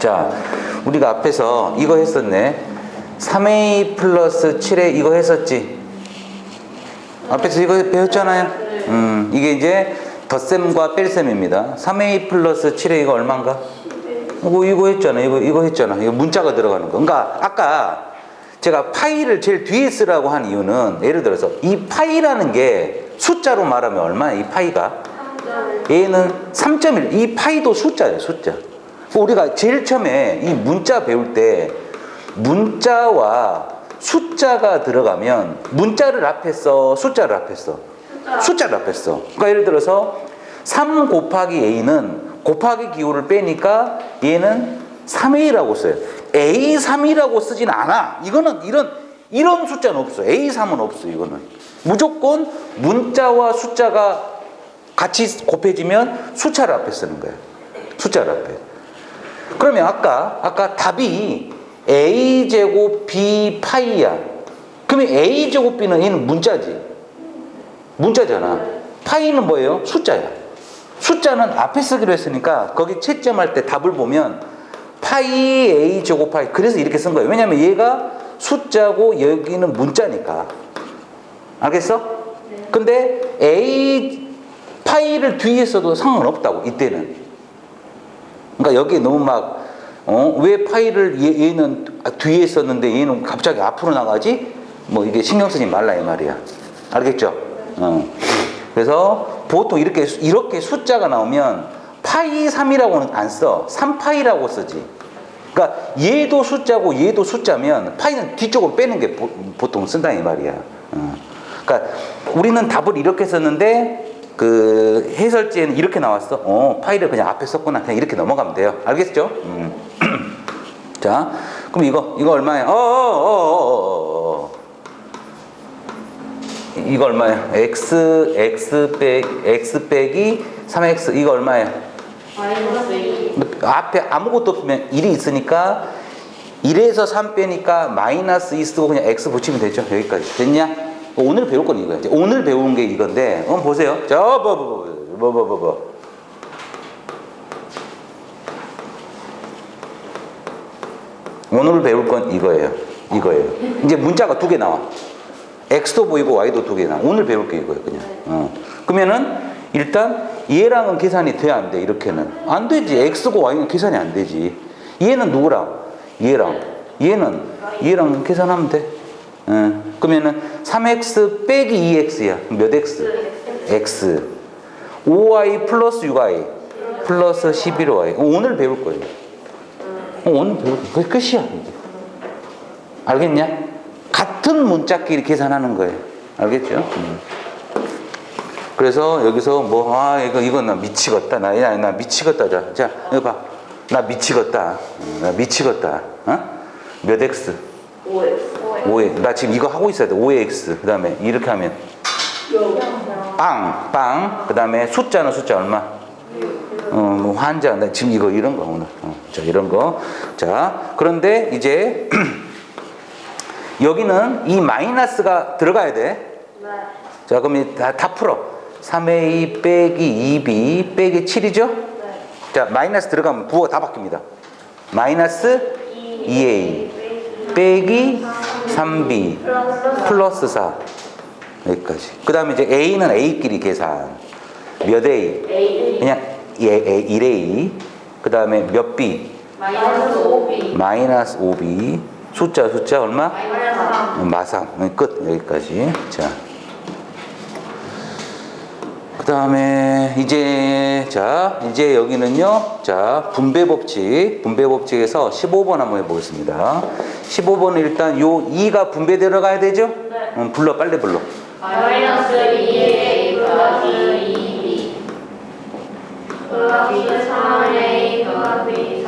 자, 우리가 앞에서 이거 했었네. 3a 플러스 7에 이거 했었지. 앞에서 이거 배웠잖아요. 음, 이게 이제 덧셈과 뺄셈입니다. 3a 플러스 7에 이거 얼마인가? 이거, 이거 했잖아. 이거, 이거 했잖아. 이거 문자가 들어가는 거. 그러니까 아까 제가 파이를 제일 뒤에 쓰라고 한 이유는 예를 들어서 이 파이라는 게 숫자로 말하면 얼마야? 이 파이가? 얘는 3.1. 이 파이도 숫자예요, 숫자. 우리가 제일 처음에 이 문자 배울 때 문자와 숫자가 들어가면 문자를 앞에 써, 숫자를 앞에 써. 숫자를 앞에 써. 그러니까 예를 들어서 3 곱하기 a는 곱하기 기호를 빼니까 얘는 3a라고 써요. a3이라고 쓰진 않아. 이거는 이런 이런 숫자는 없어. a3은 없어. 이거는 무조건 문자와 숫자가 같이 곱해지면 숫자를 앞에 쓰는 거예요. 숫자를 앞에. 그러면 아까 아까 답이 a 제곱 b 파이야. 그러면 a 제곱 b는 얘는 문자지. 문자잖아. 파이는 뭐예요? 숫자야. 숫자는 앞에 쓰기로 했으니까 거기 채점할 때 답을 보면 파이 a 제곱 파이 그래서 이렇게 쓴 거예요. 왜냐면 얘가 숫자고 여기는 문자니까. 알겠어? 근데 a 파이를 뒤에 써도 상관없다고 이때는. 그러니까 여기 너무 막 어? 왜 파이를 얘, 얘는 뒤에 썼는데 얘는 갑자기 앞으로 나가지? 뭐 이게 신경 쓰지 말라 이 말이야. 알겠죠? 어. 그래서 보통 이렇게 이렇게 숫자가 나오면 파이 3이라고는 안 써. 3파이라고 쓰지. 그러니까 얘도 숫자고 얘도 숫자면 파이는 뒤쪽으로 빼는 게 보, 통 쓴다 이 말이야. 어. 그러니까 우리는 답을 이렇게 썼는데 그 해설지에는 이렇게 나왔어. 어, 파이를 그냥 앞에 썼구나. 그냥 이렇게 넘어가면 돼요. 알겠죠? 음. 자, 그럼 이거 이거 얼마예요? 어, 어, 어, 어, 어, 어. 이거 얼마예요? x x 빼 x 빼기 3x 이거 얼마예요? 마이너스 2. 앞에 아무것도 없으면 1이 있으니까 1에서 3 빼니까 마이너스 2 쓰고 그냥 x 붙이면 되죠. 여기까지. 됐냐? 오늘 배울 건 이거야. 오늘 배운 게 이건데, 한번 보세요. 저, 뭐, 뭐, 뭐, 뭐, 뭐, 뭐, 뭐. 오늘 배울 건 이거예요. 이거예요. 이제 문자가 두 개 나와. X도 보이고 Y도 두 개 나와. 오늘 배울 게 이거예요, 그냥. 어. 그러면은 일단 얘랑은 계산이 돼, 안 돼? 이렇게는. 안 되지. X고 Y는 계산이 안 되지. 얘는 누구랑? 얘랑. 얘는 얘랑 계산하면 돼. 어. 그러면은 3X 빼기 2X야. 몇 X? X. 5Y 플러스 6Y 플러스 11Y. 오늘 배울 거예요. 어, 오늘 배울 거 그게 끝이야. 알겠냐? 같은 문자끼리 계산하는 거예요. 알겠죠? 음. 그래서 여기서 뭐, 아, 이거, 이거 나 미치겠다. 나, 야, 나 미치겠다. 자, 자, 이거 봐. 나 미치겠다. 음, 나 미치겠다. 어? 몇 X? 5x. 5에. 나 지금 이거 하고 있어야 돼. 5의 X. 그 다음에 이렇게 하면 빵, 빵. 그 다음에 숫자는 숫자 얼마? 어, 뭐 환자. 나 지금 이거 이런 거 오늘. 어, 자, 이런 거. 자, 그런데 이제 여기는 이 마이너스가 들어가야 돼. 네. 자, 그럼 이 다, 다 풀어. 3a 빼기 2b 빼기 7이죠? 네. 자, 마이너스 들어가면 부호가 다 바뀝니다. 마이너스 2a 빼기 3b 플러스 4 여기까지. 그 다음에 이제 a는 a끼리 계산. 몇 a? 그냥 예, A, 1a. 그 다음에 몇 b? 마이너스 5b. 마이너스 5b. 숫자 숫자 얼마? 마이너스 3. 마삼 끝 여기까지 자. 그 다음에 이제 자 이제 여기는요 자 분배 법칙 분배 법칙에서 15번 한번 해보겠습니다 15번은 일단 요 2가 분배 들어가야 되죠? 네. 음, 불러 빨리 불러 마이너스 2a 플러스 2b 플러스 3a 더하기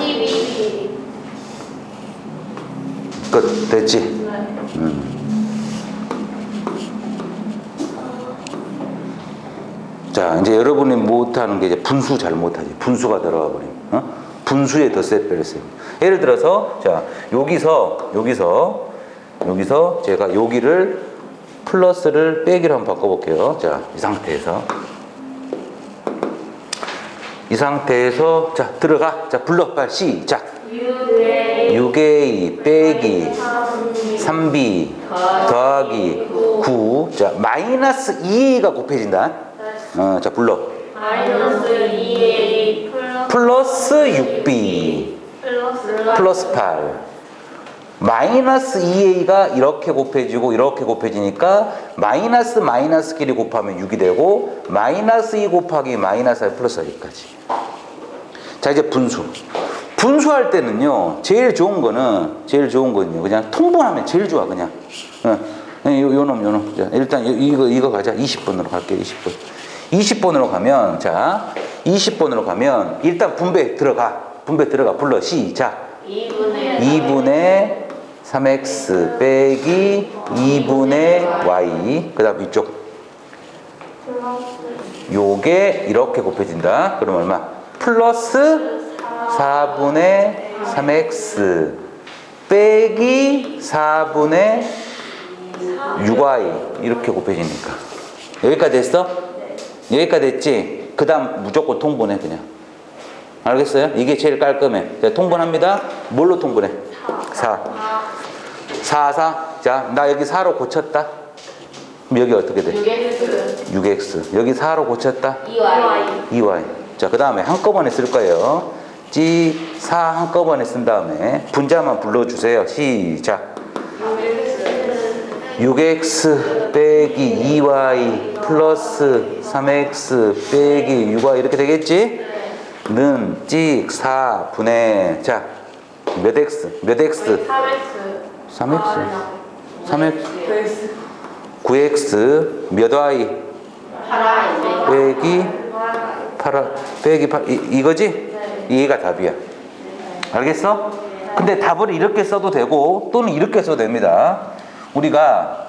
12b. 끝 됐지? 네. 음. 자, 이제 여러분이 못하는 게 이제 분수 잘 못하지. 분수가 들어가 버리면. 어? 분수의 덧셈 뺄셈. 예를 들어서, 자, 여기서, 여기서, 여기서 제가 여기를 플러스를 빼기로 한번 바꿔볼게요. 자, 이 상태에서. 이 상태에서 자 들어가 자 불러 빨리 시작 6A 6a 빼기 3b 더하기 9. 자, 마이너스 2a가 곱해진다. 어, 자, 불러. 마이너스 2A 플러스 플러스 6b 플러스 플러스 8. 마이너스 2a가 이렇게 곱해지고 이렇게 곱해지니까 마이너스 마이너스끼리 곱하면 6이 되고 마이너스 2 곱하기 마이너스 1 플러스 1까지. 자 이제 분수. 분수할 때는요 제일 좋은 거는 제일 좋은 거는요 그냥 통분하면 제일 좋아 그냥. 어, 요, 요 놈 요 놈. 자, 일단 이- 이거 이거 가자. 20번으로 갈게요. 20번. 20번으로 가면 자 20번으로 가면 일단 분배 들어가. 분배 들어가. 불러 시작. 2분의 2분의 3x 빼기 2분의 y 그 다음 이쪽 요게 이렇게 곱해진다 그럼 얼마? 플러스 4분의 3x 빼기 4분의 6y 이렇게 곱해지니까 여기까지 됐어? 여기까지 됐지? 그 다음 무조건 통분해 그냥 알겠어요? 이게 제일 깔끔해 자, 통분합니다 뭘로 통분해? 4 4, 4. 자, 나 여기 4로 고쳤다. 그럼 여기 어떻게 돼? 6X 6x. 여기 4로 고쳤다. 2Y 2y. 자, 그 다음에 한꺼번에 쓸 거예요. 찌, 4 한꺼번에 쓴 다음에 분자만 불러주세요. 시작. 6x 빼기 2y 플러스 3x 빼기 6y 이렇게 되겠지? 는 찍 4분의 자, 몇 x? 몇 x? 3X 3x. 3x. 9x 몇 y 8Y 빼기 8 빼기 8 이, 이거지? 얘가 답이야. 알겠어? 근데 답을 이렇게 써도 되고 또는 이렇게 써도 됩니다. 우리가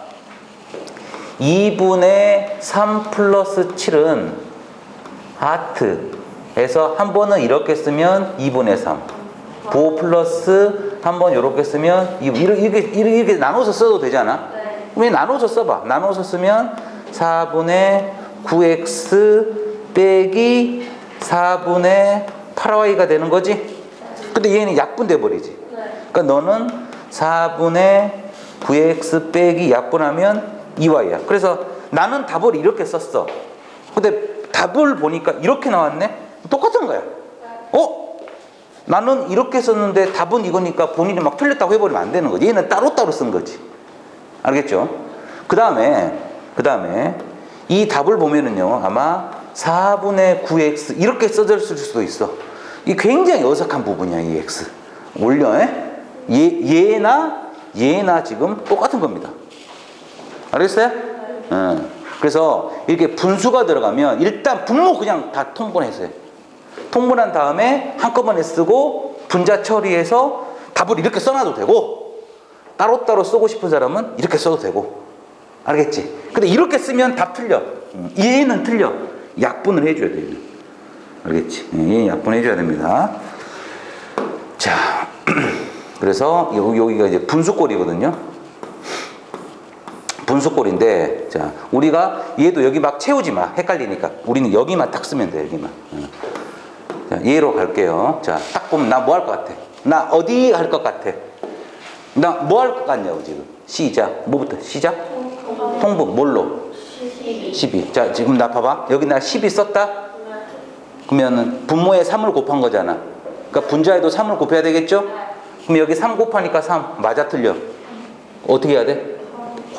2분의 3 플러스 7은 하트에서 한 번은 이렇게 쓰면 2분의 3. 보 플러스 한 번 이렇게 쓰면 이- 이렇게, 이렇게, 이렇게, 나눠서 써도 되잖아. 왜 나눠서 써봐. 나눠서 쓰면 4분의 9x 빼기 4분의 8y가 되는 거지. 근데 얘는 약분돼 버리지. 그러니까 너는 4분의 9x 빼기 약분하면 2y야. 그래서 나는 답을 이렇게 썼어. 근데 답을 보니까 이렇게 나왔네? 똑같은 거야. 어? 나는 이렇게 썼는데 답은 이거니까 본인이 막 틀렸다고 해버리면 안 되는 거지. 얘는 따로따로 쓴 거지. 알겠죠? 그 다음에, 그 다음에 이 답을 보면은요, 아마 4분의 9x 이렇게 써질 수도 있어. 이 굉장히 어색한 부분이야, 이 x. 올려, 에? 얘, 얘나, 얘나 지금 똑같은 겁니다. 알겠어요? 응. 그래서 이렇게 분수가 들어가면 일단 분모 그냥 다 통분했어요. 통분한 다음에 한꺼번에 쓰고 분자 처리해서 답을 이렇게 써놔도 되고 따로따로 쓰고 싶은 사람은 이렇게 써도 되고 알겠지? 근데 이렇게 쓰면 답 틀려 음, 얘는 틀려 약분을 해줘야 돼 얘는. 알겠지? 예, 얘 약분 해줘야 됩니다 자 그래서 요- 여기가 이제 분수꼴이거든요 분수꼴인데 자 우리가 얘도 여기 막 채우지 마 헷갈리니까 우리는 여기만 딱 쓰면 돼 여기만 어. 자, 얘로 갈게요. 자, 딱 보면 나 뭐 할 것 같아? 나 어디 할 것 같아? 나 뭐 할 것 같냐고, 지금. 시작. 뭐부터? 시작? 통분. 뭘로? 12 12. 자, 지금 나 봐봐. 여기 나 12 썼다? 그러면은 분모에 3을 곱한 거잖아. 그러니까 분자에도 3을 곱해야 되겠죠? 그럼 여기 3 곱하니까 3. 맞아, 틀려? 어떻게 해야 돼?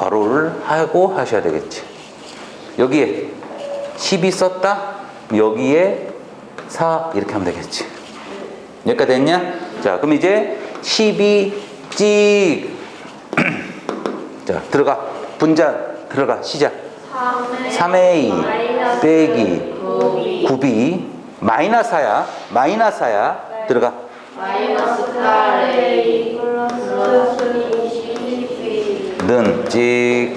괄호를 하고 하셔야 되겠지. 여기에 12 썼다? 여기에 4 이렇게 하면 되겠지. 여기까지 됐냐? 자, 그럼 이제 12 찍. 자, 들어가. 분자 들어가. 시작. 3A 빼기 9B 마이너스야. 마이너스야. 들어가. 마이너스 8A 플러스 22 는 찍.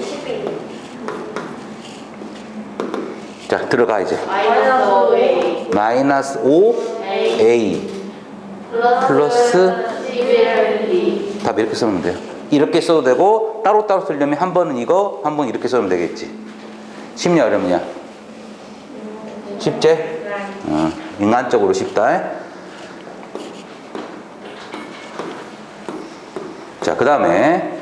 자, 들어가 이제. 마이너스 5A 마이너스 5A 플러스 11B 답 이렇게 쓰면 돼요. 이렇게 써도 되고 따로따로 쓰려면 한 번은 이거, 한 번 이렇게 쓰면 되겠지. 쉽냐 어렵냐? 쉽지? 어. 인간적으로 쉽다. 자, 그 다음에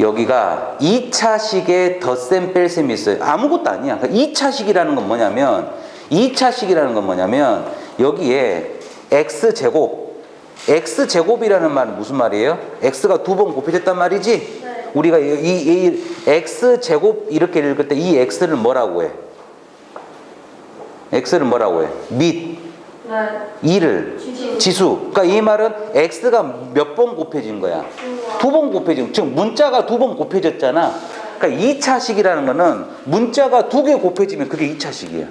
여기가 2차식의 덧셈 뺄셈이 있어요. 아무것도 아니야. 그러니까 2차식이라는 건 뭐냐면 2차식이라는 건 뭐냐면 여기에 x제곱 x제곱이라는 말은 무슨 말이에요? x가 두 번 곱해졌단 말이지? 네. 우리가 이, 이, 이 x제곱 이렇게 읽을 때 이 x를 뭐라고 해? x를 뭐라고 해? 밑 네. 2를 지수. 지수. 그러니까 이 말은 x가 몇 번 곱해진 거야? 두 번 곱해진. 지금 문자가 두 번 곱해졌잖아. 그러니까 2차식이라는 거는 문자가 두 개 곱해지면 그게 2차식이야.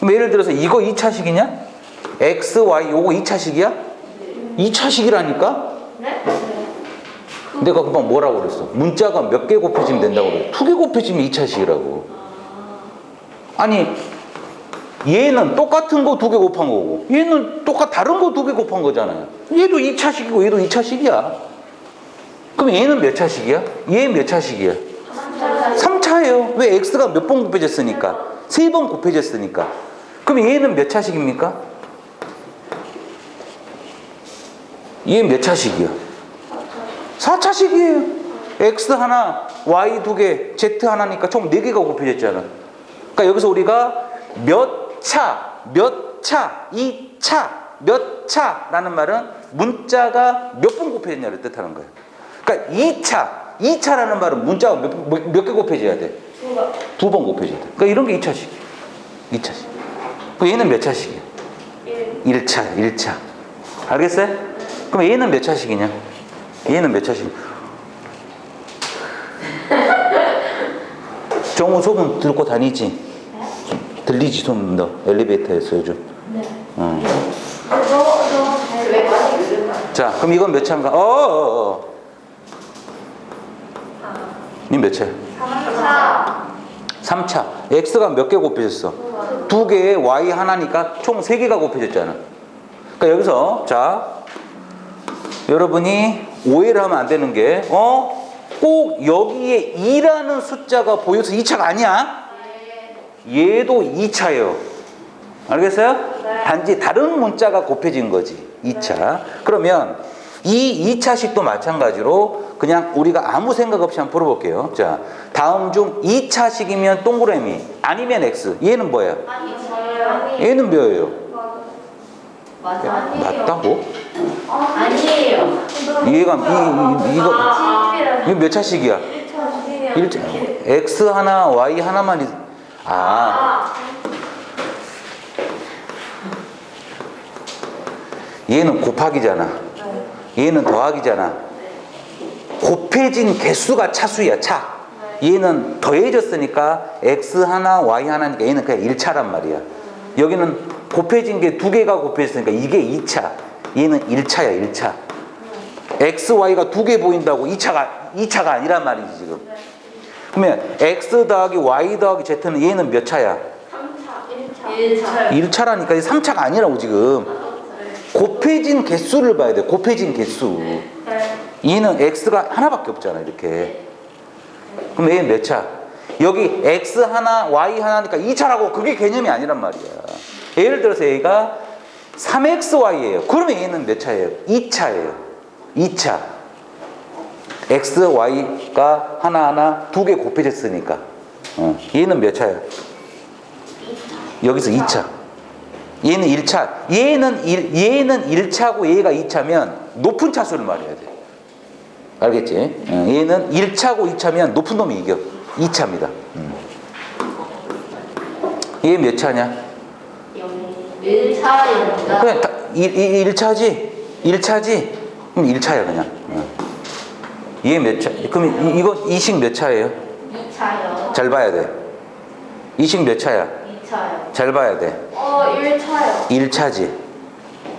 그럼 예를 들어서 이거 2차식이냐? x, y 요거 2차식이야? 2차식이라니까? 네? 내가 금방 뭐라고 그랬어? 문자가 몇 개 곱해지면 된다고 그래. 두개 곱해지면 2차식이라고. 아니, 얘는 똑같은 거 두 개 곱한 거고, 얘는 똑같 다른 거 두 개 곱한 거잖아요. 얘도 2차식이고 얘도 2차식이야. 그럼 얘는 몇 차식이야? 얘 몇 차식이야? 3차예요. 왜 x가 몇 번 곱해졌으니까? 세 번 곱해졌으니까. 그럼 얘는 몇 차식입니까? 얘 몇 차식이야? 4차식이에요. x 하나, y 두 개, z 하나니까 총네 개가 곱해졌잖아. 그러니까 여기서 우리가 몇 차, 몇 차, 이 차, 몇 차라는 말은 문자가 몇 번 곱해졌냐를 뜻하는 거예요. 그러니까 2차, 2차라는 말은 문자가 몇개 곱해져야 돼? 두 번 곱해져야 돼. 그러니까 이런 게 2차식. 2차식. 그럼 얘는 몇 차식이야? 1차, 1차. 알겠어요? 그럼 얘는 몇 차식이냐? 얘는 몇 차식? 정우 소문 듣고 다니지? 들리지 소문 너 엘리베이터에서 요즘? 네. 어. 왜 많이 들을까? 자 그럼 이건 몇 차인가? 어 어어 니몇 차야? 3차. 3차 x가 몇 개 곱해졌어? 두 개에 y 하나니까 총 세 개가 곱해졌잖아 그러니까 여기서 자 여러분이 오해를 하면 안 되는 게 어? 꼭 여기에 2라는 숫자가 보여서 2차가 아니야 얘도 2차예요 알겠어요? 네. 단지 다른 문자가 곱해진 거지 2차 그러면 이 2차식도 마찬가지로 그냥 우리가 아무 생각 없이 한번 풀어볼게요 자 다음 중 2차식이면 동그라미 아니면 x 얘는 뭐야? 아니. 얘는 몇이에요? 맞아. 맞다고? 아니에요. 얘가 이, 이, 이거 아, 이거 몇 차식이야? 1차 x 하나 y 하나만 있... 아. 얘는 곱하기잖아. 얘는 더하기잖아. 곱해진 개수가 차수야 차. 얘는 더해졌으니까 x 하나 y 하나니까 얘는 그냥 1차란 말이야. 여기는 곱해진 게 두 개가 곱해졌으니까 이게 2차. 얘는 1차야 1차. x, y가 두 개 보인다고 2차가 2차가 아니란 말이지 지금 그러면 x 더하기 y 더하기 z는 얘는 몇 차야? 1차. 1차라니까. 3차가 아니라고 지금. 곱해진 개수를 봐야 돼. 곱해진 개수. 얘는 x가 하나밖에 없잖아 이렇게. 그럼 얘는 몇 차? 여기 x 하나 y 하나니까 2차라고. 그게 개념이 아니란 말이야. 예를 들어서 얘가 3xy예요. 그러면 얘는 몇 차예요? 2차예요. 2차 x, y가 하나하나 두 개 곱해졌으니까 어, 얘는 몇 차야? 여기서 2차 얘는 1차 얘는 1, 얘는 1차고 얘가 2차면 높은 차수를 말해야 돼 알겠지? 어, 얘는 1차고 2차면 높은 놈이 이겨 2차입니다 얘몇 차냐? 1차입니다. 그냥 다 1, 1, 1차지 1차지 그럼 1차야 그냥 어. 얘몇 차? 그럼 이, 이거 이식 몇 차예요? 2차요. 잘 봐야 돼 이식 몇 차야? 2차요. 잘 봐야 돼 어, 1차요. 1차지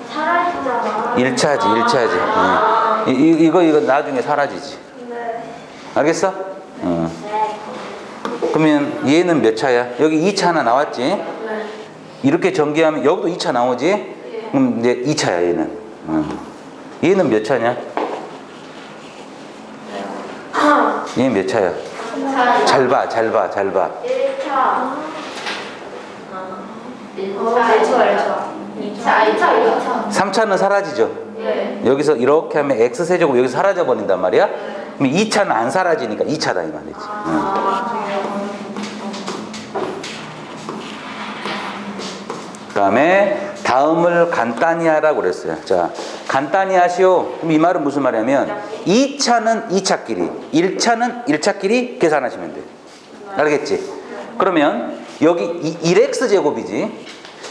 사라지잖아. 1차지 1차지 이, 이, 이거 이거 나중에 사라지지 네. 알겠어? 어. 네. 그러면 얘는 몇 차야? 여기 2차 하나 나왔지? 네. 이렇게 전개하면 여기도 2차 나오지? 그럼 이제 2차야 얘는 어. 얘는 몇 차냐? 얘는 몇 차야? 3차요. 잘 봐, 잘 봐, 잘 봐. 1차. 1차. 1차. 2차 2차 3차는 사라지죠. 네. 여기서 이렇게 하면 x 세제곱 여기서 사라져 버린단 말이야. 그럼 2차는 안 사라지니까 2차다 이 말이지. 응. 그다음에 다음을 간단히 하라고 그랬어요. 자, 간단히 하시오. 그럼 이 말은 무슨 말이냐면 2차는 2차끼리, 1차는 1차끼리 계산하시면 돼요. 알겠지? 그러면 여기 이- 1x 제곱이지.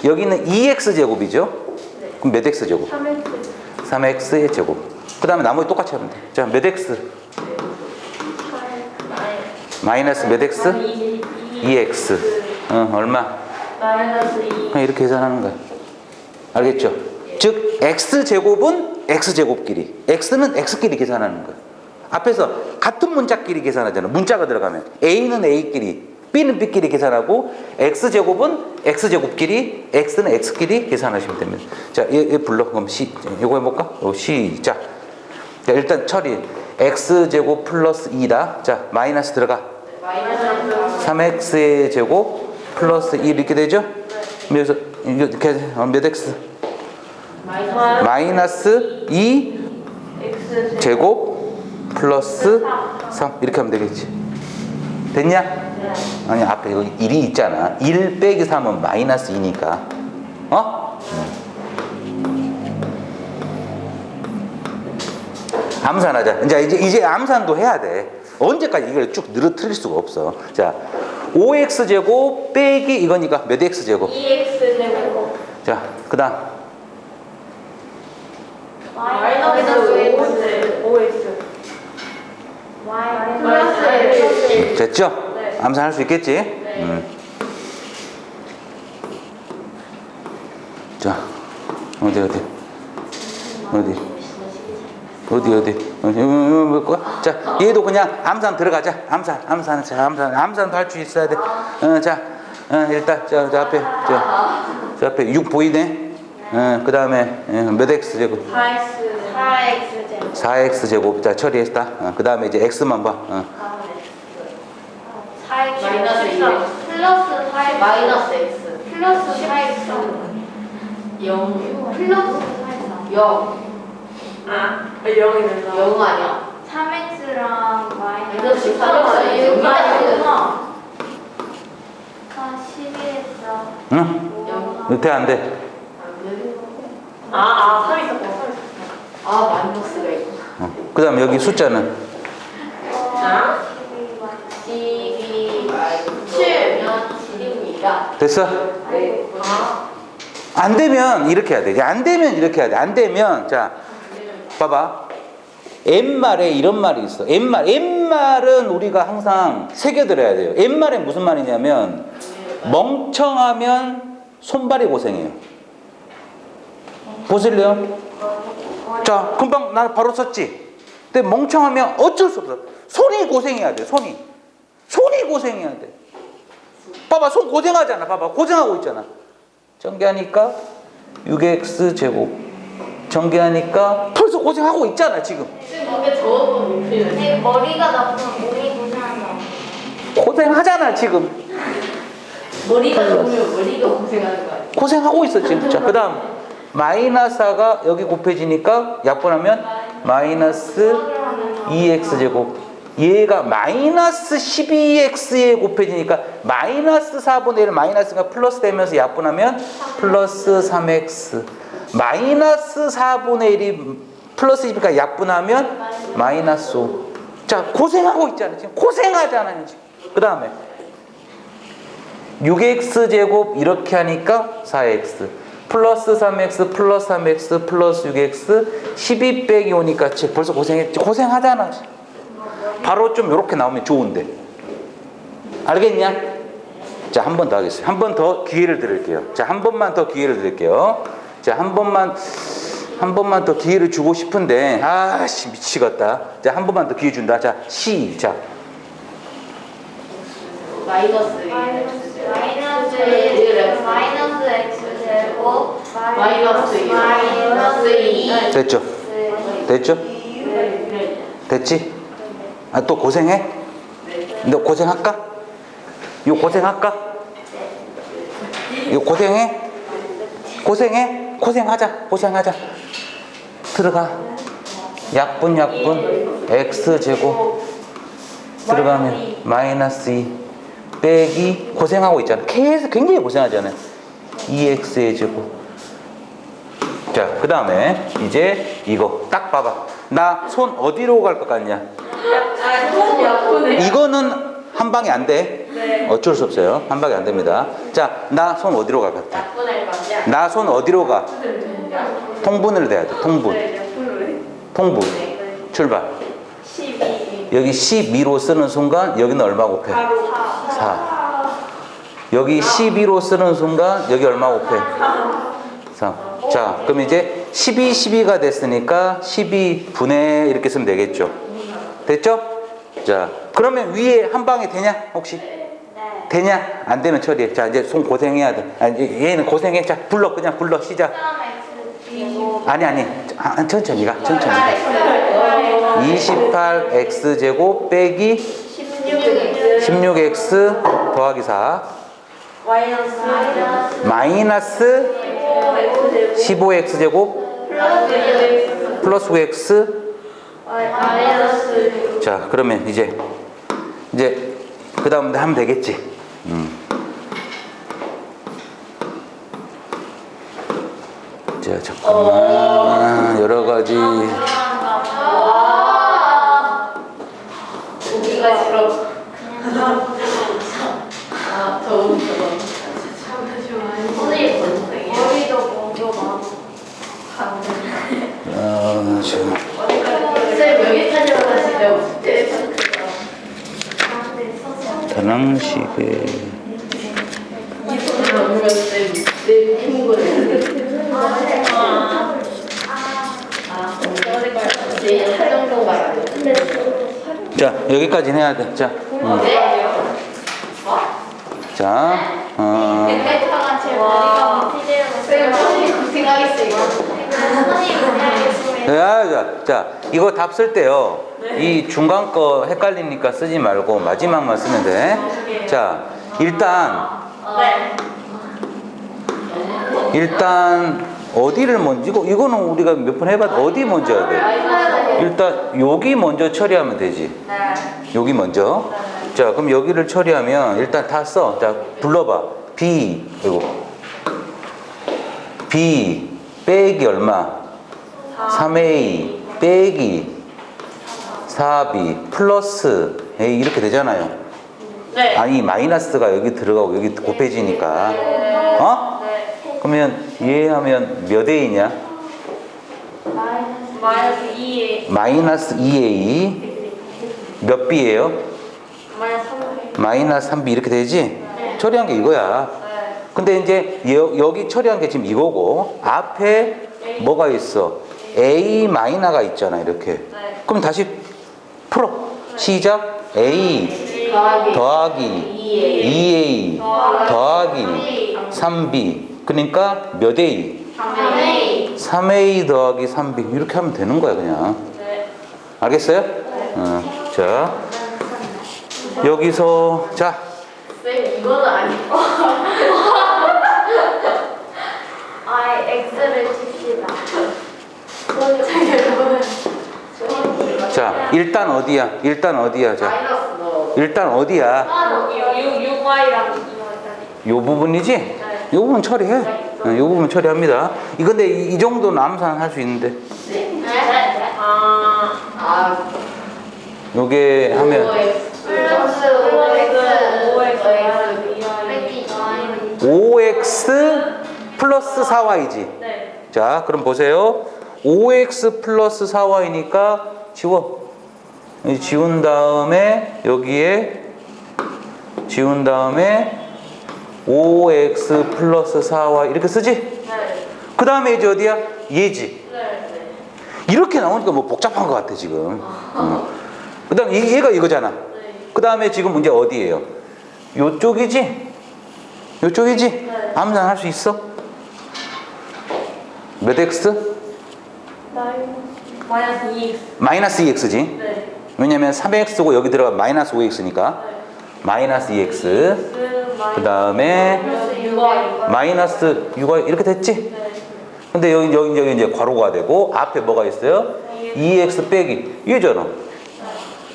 여기는 2x 제곱이죠. 그럼 몇 x 제곱? 3x 3x의 제곱. 그 다음에 나머지 똑같이 하면 돼. 자, 몇 x? 마이너스 몇 x? 2x. 어, 얼마? 마이너스 2 그냥 이렇게 계산하는 거야. 알겠죠? 즉, x 제곱은 x 제곱끼리, x는 x끼리 계산하는 거야. 앞에서 같은 문자끼리 계산하잖아. 문자가 들어가면 a는 a끼리, b는 b끼리 계산하고 x 제곱은 x 제곱끼리, x는 x끼리 계산하시면 됩니다. 자, 얘, 얘 불러. 그럼 시, 이거 해볼까? 어, 시작. 자, 일단 처리. x 제곱 플러스 2다. 자, 마이너스 들어가. 마이너스 3x의 제곱 플러스 1 이렇게 되죠? 여 기서 이렇게 어, 몇 x? 마이너스 마이너스 2 x 제곱 플러스 3 이렇게 하면 되겠지. 됐냐? 네. 아니 앞에 여기 1이 있잖아. 1 빼기 3은 마이너스 2니까. 어? 암산하자. 이제 이제 암산도 해야 돼. 언제까지 이걸 쭉 늘어뜨릴 수가 없어. 자, 5x 제곱 빼기 이거니까 몇 x 제곱? 2x 제곱 자, 그 다음 마이너스 5x 5x 플러스 1 됐죠? 네. 암산할 수 있겠지? 음. 자, 어디 어디 어디 어디 어디? 자, 얘도 그냥 암산 들어가자. 암산, 암산, 자, 암산, 암산도 할수 있어야 돼. 어, 자, 어, 일단 저, 저 앞에 저, 저 앞에 6 보이네. 어, 그 다음에 몇 x 제곱? 4x 4x 제곱 4x 제곱. 자, 처리했다. 어, 그 다음에 이제 x만 봐. 어. 4x 마이너스 2 플러스 4x 마이너스 x 플러스 4x 0 플러스 4x 0 아, 0이 된다. 0 아니야? 3x랑 마이너스 4x 0이 아니구나 아 12에서 응? 이렇게 안 돼. 아, 아, 3 있었고, 3 있었고. 아 마이너스가 있구나 어. 그 다음에 여기 숫자는 자, 12 7면 7입니다 됐어? 네. 아 안 되면 이렇게 해야 돼. 안 되면 이렇게 해야 돼. 안 되면 자 봐봐. N말에 이런 말이 있어. N말. N말은 우리가 항상 새겨들어야 돼요. N말에 무슨 말이냐면 멍청하면 손발이 고생해요. 보실래요? 자, 금방 나 바로 썼지. 근데 멍청하면 어쩔 수 없어. 손이 고생해야 돼. 손이. 손이 고생해야 돼. 봐봐, 손 고생하잖아. 봐봐, 고생하고 있잖아. 전개하니까 6x 제곱. 전개하니까 벌써 고생하고 있잖아, 지금. 저도 근데 머리가 나쁘면 몸이 고생한다 고생하잖아, 지금. 머리가 좋으면 머리가 고생하는 거 아니야? 고생하고 있어, 지금. 자, 그 다음. 마이너스 4가 여기 곱해지니까 약분하면 마이너스 2x 제곱. 얘가 마이너스 12x에 곱해지니까 마이너스 4분의 1 마이너스가 플러스 되면서 약분하면 플러스 3x. 마이너스 4분의 1이 플러스 2니까 약분하면 마이너스 5. 자, 고생하고 있잖아. 지금 고생하잖아요. 그 다음에 6x 제곱 이렇게 하니까 4x 플러스 3x 플러스 3x 플러스 6x 12 빼기 오니까 지 벌써 고생했지 고생하잖아 바로 좀 이렇게 나오면 좋은데 알겠냐? 자 한 번 더 하겠습니다 한 번 더 기회를 드릴게요 자 한 번만 더 기회를 드릴게요 자 한 번만 한 번만 더 기회를 주고 싶은데 아씨 미치겠다 자 한 번만 더 기회 준다 자 시작 마이너스 마이너스 1x 마이너스 x 제곱 마이너스 2 마이너스 2 됐죠? 됐죠? 네. 됐지? 아, 또 고생해? 너 고생할까? 이거 고생할까? 이거 고생해? 고생해? 고생하자 고생하자. 들어가. 약분 약분. X 제곱. 들어가면 마이너스 2 빼기. 고생하고 있잖아. 계속 굉장히 고생하잖아요? 2x의 제곱. 자 그 다음에 이제 이거 딱 봐봐. 나 손 어디로 갈 것 같냐? 아. 이거는 한 방에 안 돼 네. 어쩔 수 없어요 한 방에 안 됩니다 자 나 손 어디로 갈것 같아 약분할 거냐? 나손 어디로 가 통분을 돼야 돼 통분 네, 옆으로. 통분 네. 출발 12. 여기 12로 쓰는 순간 여기는 얼마 곱해? 바로 4. 4 여기 12로 쓰는 순간 여기 얼마 곱해? 3 자 그럼 이제 12, 12가 됐으니까 12분의 이렇게 쓰면 되겠죠 됐죠? 자 그러면 위에 한 방에 되냐? 혹시? 되냐? 안 되면 처리해. 자 이제 손 고생해야 돼. 아, 얘는 고생해. 자 불러. 그냥 불러. 시작. 아니 아니. 아, 천천히 가. 천천히 가. 28x 제곱 빼기 16x 더하기 4 마이너스 마이너스 15x 제곱 플러스 9x 마이너스. 자 그러면 이제 이제 그 다음 하면 되겠지 음. 자 잠깐만 여러 가지 우리가 싫어. 아, 더운 선생님. 머리도 먼저 봐. 아, 지금 선생님 여기까지만 하시죠. 네, 사정도 말하는. 자 여기까지 해야 돼. 자, 음. 네? 자, 어, 자, 자, 이거 답 쓸 때요. 이 중간 거 헷갈리니까 쓰지 말고 마지막만 쓰면 돼. 자, 일단 네. 일단 어디를 먼저 이거 이거는 우리가 몇 번 해봤 어디 먼저 해야 돼? 일단 여기 먼저 처리하면 되지. 여기 먼저. 자, 그럼 여기를 처리하면 일단 다 써. 자, 불러봐. B 이거 B 빼기 얼마? 3A 빼기 4B 플러스 A 이렇게 되잖아요. 네. 아니 마이너스가 여기 들어가고 여기 곱해지니까. 어? 네. 그러면 이해하면 몇 A냐? 마이너스 2에 마이너스 2A 몇 B예요? 마이너스 3에 마이너스 3B 이렇게 되지? 처리한 게 이거야. 네. 근데 이제 여, 여기 처리한 게 지금 이거고 앞에 뭐가 있어? A 마이너가 있잖아 이렇게. 네. 그럼 다시 풀어. 시작. A 더하기. 더하기 2A 더하기 3B. 그러니까 몇 A? 3A. 3A 더하기 3B 이렇게 하면 되는 거야 그냥. 네. 알겠어요? 어, 자 여기서 자 쌤 이거는 아니고. I X를 칩시다. 자, 일단 어디야? 일단 어디야? 자, 마이너스. 일단 어디야? 6, 6Y랑 2Y까지. 요 부분이지? 요 부분 처리해. 어, 요 부분 처리합니다. 이 근데 이, 이 정도는 암산 할 수 있는데 아, 아. 요게 하면 플러스 5X, 5X. 5X, 빼기 2Y. 5x 플러스 4y지. 네. 자, 그럼 보세요. 5x 플러스 4y니까 지워. 이 지운 다음에 여기에 지운 다음에 5x 플러스 4y 이렇게 쓰지? 네. 그 다음에 이제 어디야? 얘지. 네. 네. 이렇게 나오니까 뭐 복잡한 것 같아 지금. 그 다음 에 얘가 이거잖아. 네. 그 다음에 지금 문제 어디예요? 요쪽이지? 요쪽이지? 네. 암산할 수 있어? 몇 x? 마이너스 2X. 마이너스 2x지. 네. 왜냐면 3x고 여기 들어가 마이너스 5x니까 마이너스 2x. 그그 다음에 마이너스 6Y. 마이너스 6y 이렇게 됐지? 네. 근데 여기 여기 여기 이제 괄호가 되고 앞에 뭐가 있어요? 2x 빼기 얘잖아.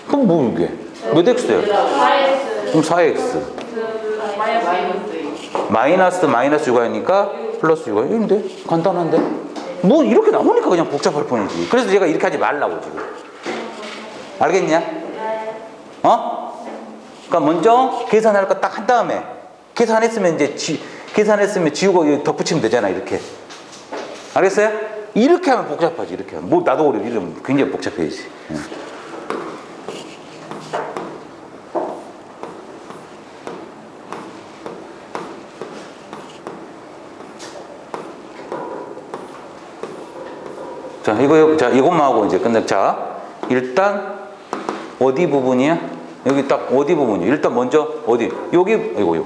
그럼 뭐 이게 몇 x예요? 4x 그럼 4x. 그 마이너스 2 마이너스 마이너스 6이니까 플러스 6인데 간단한데 뭐 이렇게 나오니까 그냥 복잡할 뿐이지 그래서 제가 이렇게 하지 말라고 지금 알겠냐? 어? 그러니까 먼저 계산할 거 딱 한 다음에 계산했으면 이제 지, 계산했으면 지우고 덧붙이면 되잖아 이렇게 알겠어요? 이렇게 하면 복잡하지 이렇게 하면 뭐 나도 그래 이러면 굉장히 복잡해지지 자, 이거, 자, 이것만 하고 이제 끝내. 자, 일단, 어디 부분이야? 여기 딱 어디 부분이야? 일단 먼저, 어디? 여기, 이거, 이거.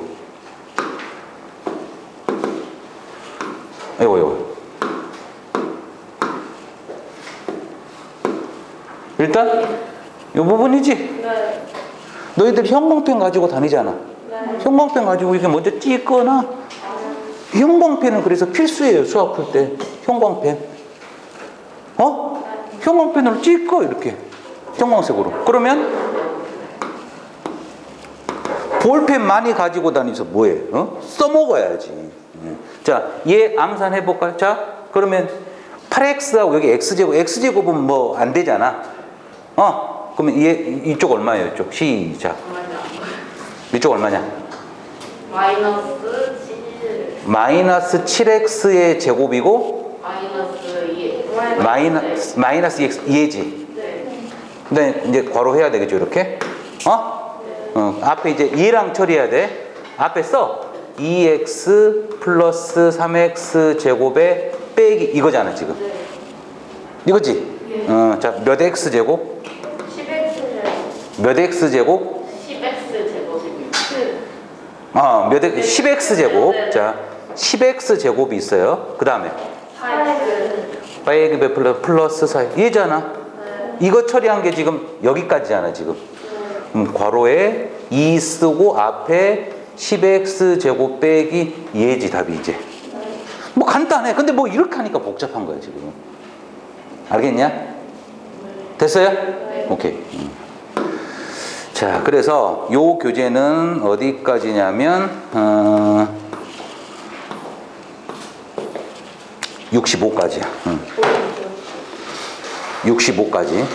이거, 이거. 일단, 이 부분이지? 네. 너희들 형광펜 가지고 다니잖아. 네. 형광펜 가지고 이렇게 먼저 찍거나, 형광펜은 그래서 필수예요, 수학 풀 때. 형광펜. 어? 형광펜으로 찍어 이렇게 형광색으로 그러면 볼펜 많이 가지고 다니서 뭐해? 어? 써먹어야지 음. 자, 얘 암산 해볼까요? 자, 그러면 8x하고 여기 x제곱 x제곱은 뭐 안 되잖아 어? 그러면 얘 이쪽 얼마예요? 이쪽 시작 이쪽 얼마냐? 마이너스 7 마이너스 7x의 제곱이고 마이너스 2 마이너스 마이너스 2x 2지? 네. 근데 이제 괄호 해야 되겠죠 이렇게? 어? 어 앞에 이제 2랑 처리해야 돼. 앞에 써. 2x 플러스 3x 제곱에 빼기 이거잖아 지금. 네. 이거지? 어 자 몇 x 제곱? 10X를 몇 x 제곱? 10x 제곱입니다 어몇 10x 제곱. 자 10x 제곱이 있어요. 그 다음에. 4x 빼기 몇 플러스 플러스 4 얘잖아? 이거 처리한 게 지금 여기까지잖아 지금. 음, 괄호에 2 쓰고 앞에 10x 제곱 빼기 얘지 답이 이제. 뭐 간단해. 근데 뭐 이렇게 하니까 복잡한 거야 지금. 알겠냐? 됐어요? 오케이. 음. 자 그래서 요 교재는 어디까지냐면 어, 65까지야. 65까지